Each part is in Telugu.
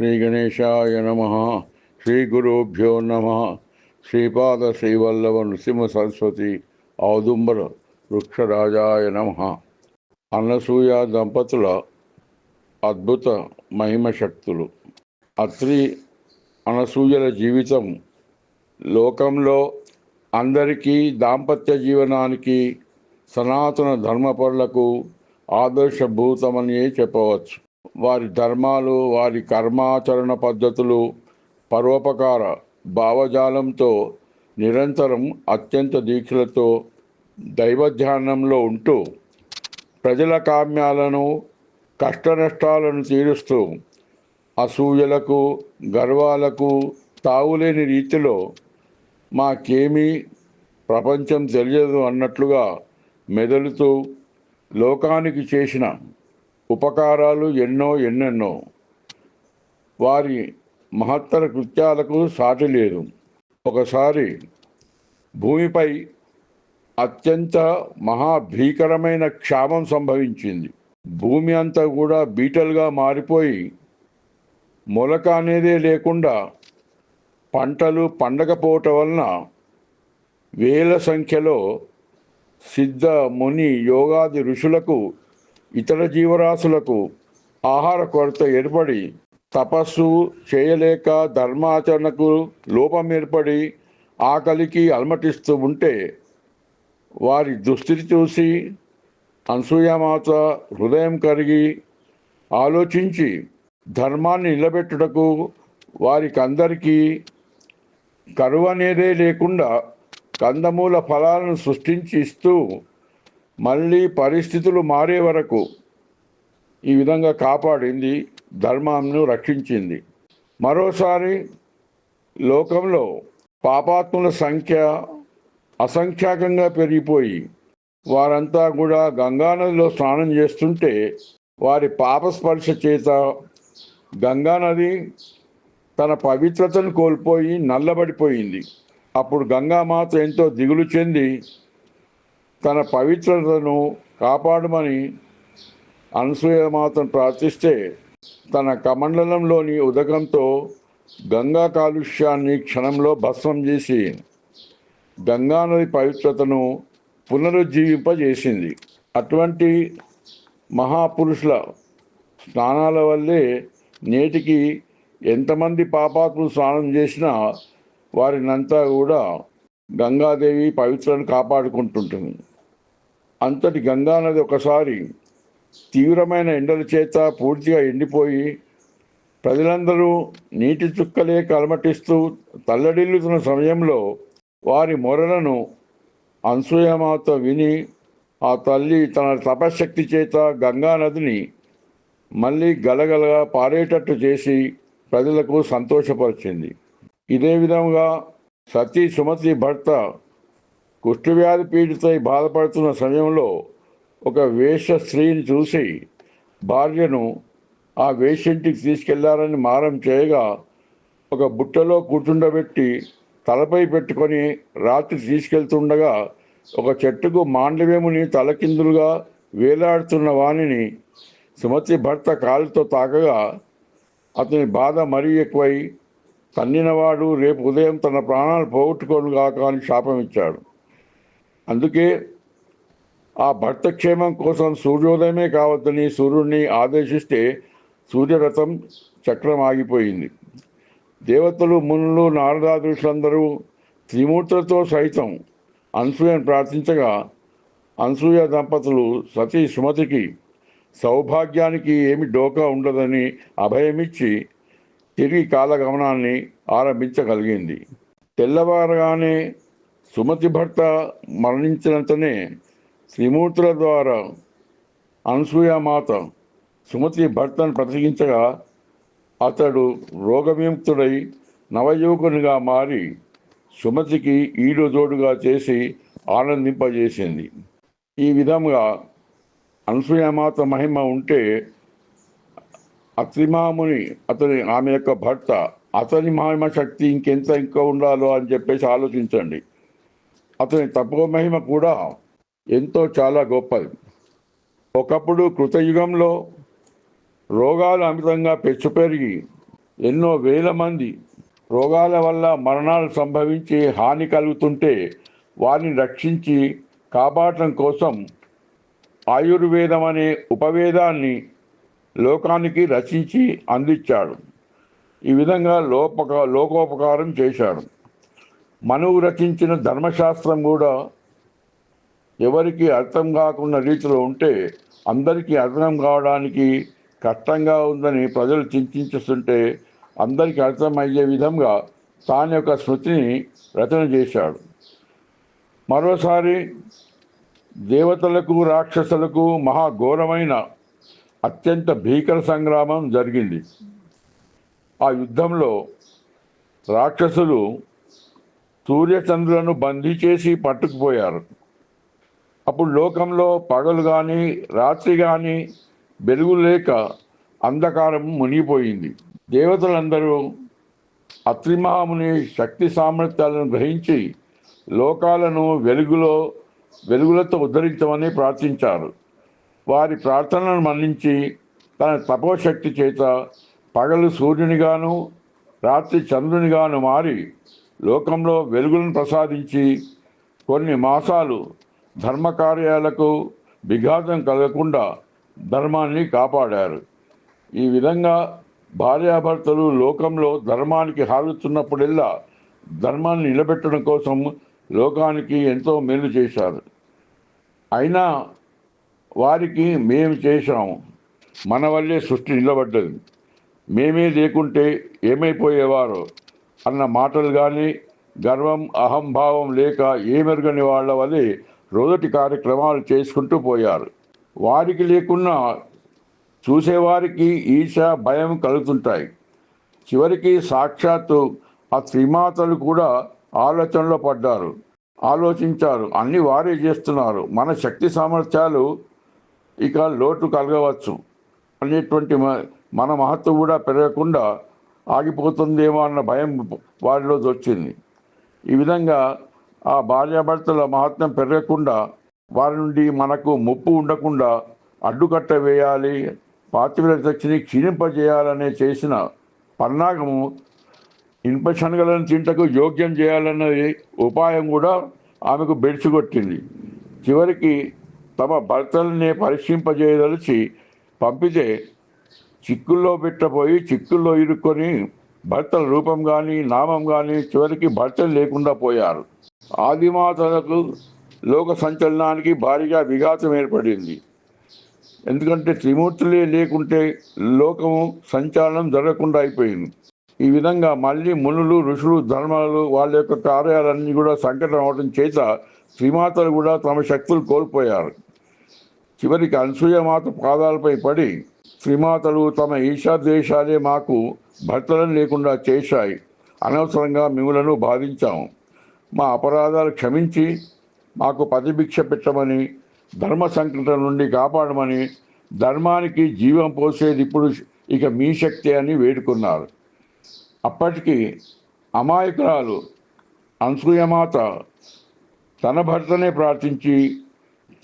శ్రీ గణేశాయ నమ. శ్రీ గురుభ్యో నమ. శ్రీపాద శ్రీవల్లభ నృసింహ సరస్వతి ఔదుంబర వృక్షరాజాయ నమ. అన్నసూయ దంపతుల అద్భుత మహిమ శక్తులు అత్రి అనసూయల జీవితం. లోకంలో అందరికీ దాంపత్య జీవనానికి సనాతన ధర్మపరులకు ఆదర్శభూతమని చెప్పవచ్చు. వారి ధర్మాలు వారి కర్మాచరణ పద్ధతులు పరోపకార భావజాలంతో నిరంతరం అత్యంత దీక్షలతో దైవధ్యానంలో ఉంటూ ప్రజల కామ్యాలను కష్టనష్టాలను తీరుస్తూ అసూయలకు గర్వాలకు తావులేని రీతిలో మాకేమీ ప్రపంచం తెలియదు అన్నట్లుగా మెదలుతూ లోకానికి చేసిన ఉపకారాలు ఎన్నో ఎన్నెన్నో. వారి మహత్తర కృత్యాలకు సాటి లేదు. ఒకసారి భూమిపై అత్యంత మహాభీకరమైన క్షామం సంభవించింది. భూమి అంతా కూడా బీటలుగా మారిపోయి మొలక అనేదే లేకుండా పంటలు పండకపోవటం వలన వేల సంఖ్యలో సిద్ధ ముని యోగాది ఋషులకు ఇతర జీవరాశులకు ఆహార కొరత ఏర్పడి తపస్సు చేయలేక ధర్మాచరణకు లోపం ఏర్పడి ఆకలికి అలమటిస్తూ ఉంటే వారి దుస్థితి చూసి అనసూయమాత హృదయం కరిగి ఆలోచించి ధర్మాన్ని నిలబెట్టుటకు వారికందరికీ కరువు అనేదే లేకుండా కందమూల ఫలాలను సృష్టించి ఇస్తూ మళ్ళీ పరిస్థితులు మారే వరకు ఈ విధంగా కాపాడింది ధర్మాన్ని రక్షించింది. మరోసారి లోకంలో పాపాత్ముల సంఖ్య అసంఖ్యాకంగా పెరిగిపోయి వారంతా కూడా గంగానదిలో స్నానం చేస్తుంటే వారి పాపస్పర్శ చేత గంగానది తన పవిత్రతను కోల్పోయి నల్లబడిపోయింది. అప్పుడు గంగామాత ఎంతో దిగులు చెంది తన పవిత్రతను కాపాడమని అనసూయమాతను ప్రార్థిస్తే తన కమండలంలోని ఉదకంతో గంగా కాలుష్యాన్ని క్షణంలో భస్మం చేసి గంగానది పవిత్రతను పునరుజ్జీవింపజేసింది. అటువంటి మహాపురుషుల స్నానాల వల్లే నేటికి ఎంతమంది పాపాత్ములు స్నానం చేసినా వారినంతా కూడా గంగాదేవి పవిత్రను కాపాడుకుంటుంటుంది. అంతటి గంగా నది ఒకసారి తీవ్రమైన ఎండల చేత పూర్తిగా ఎండిపోయి ప్రజలందరూ నీటి చుక్కలే కలమటిస్తూ తల్లడిల్లుతున్న సమయంలో వారి మొరలను అనసూయమాత విని ఆ తల్లి తన తపశక్తి చేత గంగా నదిని మళ్ళీ గలగలగా పారేటట్టు చేసి ప్రజలకు సంతోషపరిచింది. ఇదే విధంగా సతీ సుమతి భర్త కుష్ఠవ్యాధి పీడితై బాధపడుతున్న సమయంలో ఒక వేష స్త్రీని చూసి భార్యను ఆ వేషింటికి తీసుకెళ్ళారని మారం చేయగా ఒక బుట్టలో కూర్చుండబెట్టి తలపై పెట్టుకొని రాత్రి తీసుకెళ్తుండగా ఒక చెట్టుకు మాండవ్యముని తలకిందులుగా వేలాడుతున్న వాణిని సుమతి భర్త కాలుతో తాకగా అతని బాధ మరీ ఎక్కువై తన్నినవాడు రేపు ఉదయం తన ప్రాణాలు పోగొట్టుకోను కాక అని శాపం ఇచ్చాడు అందుకే ఆ భర్త క్షేమం కోసం సూర్యోదయమే కావద్దని సూర్యుడిని ఆదేశిస్తే సూర్యరథం చక్రం ఆగిపోయింది దేవతలు మునులు నారదాదృషులందరూ త్రిమూర్తులతో సైతం అనసూయను ప్రార్థించగా అనసూయ దంపతులు సతీ సుమతికి సౌభాగ్యానికి ఏమి డోకా ఉండదని అభయమిచ్చి తిరిగి కాలగమనాన్ని ఆరంభించగలిగింది. తెల్లవారగానే సుమతి భర్త మరణించినంతనే త్రిమూర్తుల ద్వారా అనసూయమాత సుమతి భర్తను ప్రసంగించగా అతడు రోగవిముక్తుడై నవయువకునిగా మారి సుమతికి ఈడు జోడుగా చేసి ఆనందింపజేసింది. ఈ విధంగా అనసూయమాత మహిమ ఉంటే అత్రిమాముని అతని ఆమె యొక్క భర్త అతని మహిమ శక్తి ఇంకెంత ఇంకా ఉండాలో అని చెప్పేసి ఆలోచించండి. అతని తపోమహిమ కూడా ఎంతో చాలా గొప్పది. ఒకప్పుడు కృతయుగంలో రోగాలు అమితంగా పెచ్చు పెరిగి ఎన్నో వేల మంది రోగాల వల్ల మరణాలు సంభవించి హాని కలుగుతుంటే వారిని రక్షించి కాపాడటం కోసం ఆయుర్వేదం అనే ఉపవేదాన్ని లోకానికి రచించి అందించాడు. ఈ విధంగా లోపక లోకోపకారం చేశాడు. మనువు రచించిన ధర్మశాస్త్రం కూడా ఎవరికి అర్థం కాకున్న రీతిలో ఉంటే అందరికీ అర్థం కావడానికి కష్టంగా ఉందని ప్రజలు చింతించుస్తుంటే అందరికీ అర్థమయ్యే విధంగా తాను యొక్క స్మృతిని రచన చేశాడు. మరోసారి దేవతలకు రాక్షసులకు మహాఘోరమైన అత్యంత భీకర సంగ్రామం జరిగింది. ఆ యుద్ధంలో రాక్షసులు సూర్యచంద్రులను బందీ చేసి పట్టుకుపోయారు. అప్పుడు లోకంలో పగలు కానీ రాత్రి కానీ వెలుగు లేక అంధకారం మునిగిపోయింది. దేవతలందరూ అత్రిమహాముని శక్తి సామర్థ్యాలను గ్రహించి లోకాలను వెలుగులో వెలుగులతో ఉద్ధరించమని ప్రార్థించారు. వారి ప్రార్థనను మన్నించి తన తపోశక్తి చేత పగలు సూర్యునిగాను రాత్రి చంద్రునిగాను మారి లోకంలో వెలుగులను ప్రసాదించి కొన్ని మాసాలు ధర్మకార్యాలకు విఘాతం కలగకుండా ధర్మాన్ని కాపాడారు. ఈ విధంగా భార్యాభర్తలు లోకంలో ధర్మానికి హారుతున్నప్పుడెల్లా ధర్మాన్ని నిలబెట్టడం కోసం లోకానికి ఎంతో మేలు చేశారు. అయినా వారికి మేము చేశాము మన వల్లే సృష్టి నిలబడ్డది. మేమే లేకుంటే ఏమైపోయేవారో? అన్న మాటలు కానీ గర్వం అహంభావం లేక ఏమెరుగని వాళ్ళ వలె రోజటి కార్యక్రమాలు చేసుకుంటూ పోయారు. వారికి లేకున్నా చూసేవారికి ఈశ భయం కలుగుతుంటాయి. చివరికి సాక్షాత్తు ఆ త్రిమాతలు కూడా ఆలోచనలో పడ్డారు. ఆలోచించారు. అన్ని వారే చేస్తున్నారు. మన శక్తి సామర్థ్యాలు ఇక లోటు కలగవచ్చు అనేటువంటి మన మహత్వం కూడా పెరగకుండా ఆగిపోతుందేమో అన్న భయం వారిలో వచ్చింది. ఈ విధంగా ఆ భార్యాభర్తల మహత్వం పెరగకుండా వారి నుండి మనకు ముప్పు ఉండకుండా అడ్డుకట్ట వేయాలి పాతివ్రతని శక్తిని క్షీణింపజేయాలనే చేసిన పన్నాగము ఇనుప శనగలను తింటకు యోగ్యం చేయాలన్నది ఉపాయం కూడా ఆమెకు బెడిచిగొట్టింది చివరికి తమ భర్తలనే పరిశీంపజేయదలిచి పంపితే చిక్కుల్లో పెట్టబోయి చిక్కుల్లో ఇరుక్కొని భర్తల రూపం కానీ నామం కానీ చివరికి భర్తలు లేకుండా పోయారు. ఆదిమాతలకు లోక సంచలనానికి భారీగా విఘాతం ఏర్పడింది. ఎందుకంటే త్రిమూర్తులే లేకుంటే లోకము సంచాలనం జరగకుండా అయిపోయింది. ఈ విధంగా మళ్ళీ మునులు ఋషులు ధర్మాలు వాళ్ళ యొక్క కార్యాలన్నీ కూడా సంకటం అవడం చేత త్రిమాతలు కూడా తమ శక్తులు కోల్పోయారు. చివరికి అనసూయ మాత పాదాలపై పడి శ్రీమాతలు తమ ఈశాద్వేషాలే మాకు భర్తలను లేకుండా చేశాయి. అనవసరంగా మిములను బాధించాము. మా అపరాధాలు క్షమించి మాకు పతిభిక్ష పెట్టమని ధర్మ సంకటం నుండి కాపాడమని ధర్మానికి జీవం పోసేది ఇప్పుడు ఇక మీ శక్తి అని వేడుకున్నారు. అప్పటికి అమాయకురాలు అనసూయమాత తన భర్తనే ప్రార్థించి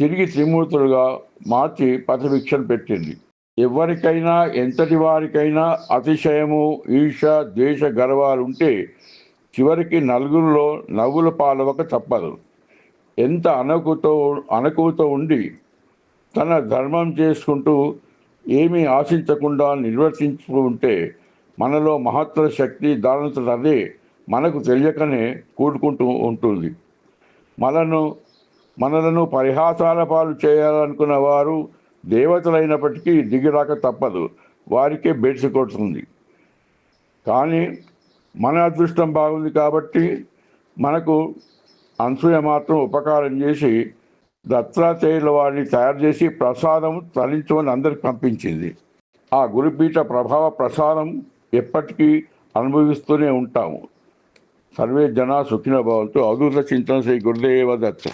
తిరిగి త్రిమూర్తులుగా మార్చి పథభిక్షను పెట్టింది. ఎవరికైనా ఎంతటి వారికైనా అతిశయము ఈర్ష ద్వేష గర్వాలు ఉంటే చివరికి నలుగురిలో నవ్వుల పాలవక తప్పదు. ఎంత అనకుతో అనకుతో ఉండి తన ధర్మం చేసుకుంటూ ఏమీ ఆశించకుండా నిర్వర్తించుకుంటూ ఉంటే మనలో మహత్తర శక్తి దానంతట అదే మనకు తెలియకనే కూడుకుంటూ ఉంటుంది. మనను మనలను పరిహాసాల పాలు చేయాలనుకున్న వారు దేవతలైనప్పటికీ దిగిరాక తప్పదు. వారికే బెడ్స్ కొడుతుంది కానీ మన అదృష్టం బాగుంది కాబట్టి మనకు అంశూయ మాత్రం ఉపకారం చేసి దత్తాత్రేయుల వారిని తయారు చేసి ప్రసాదం తరించమని అందరికి పంపించింది. ఆ గురుపీఠ ప్రభావ ప్రసాదం ఎప్పటికీ అనుభవిస్తూనే ఉంటాము. సర్వే జనా సుఖిన భవంతు. అవధూత చింతన శ్రీ గురుదేవ దత్త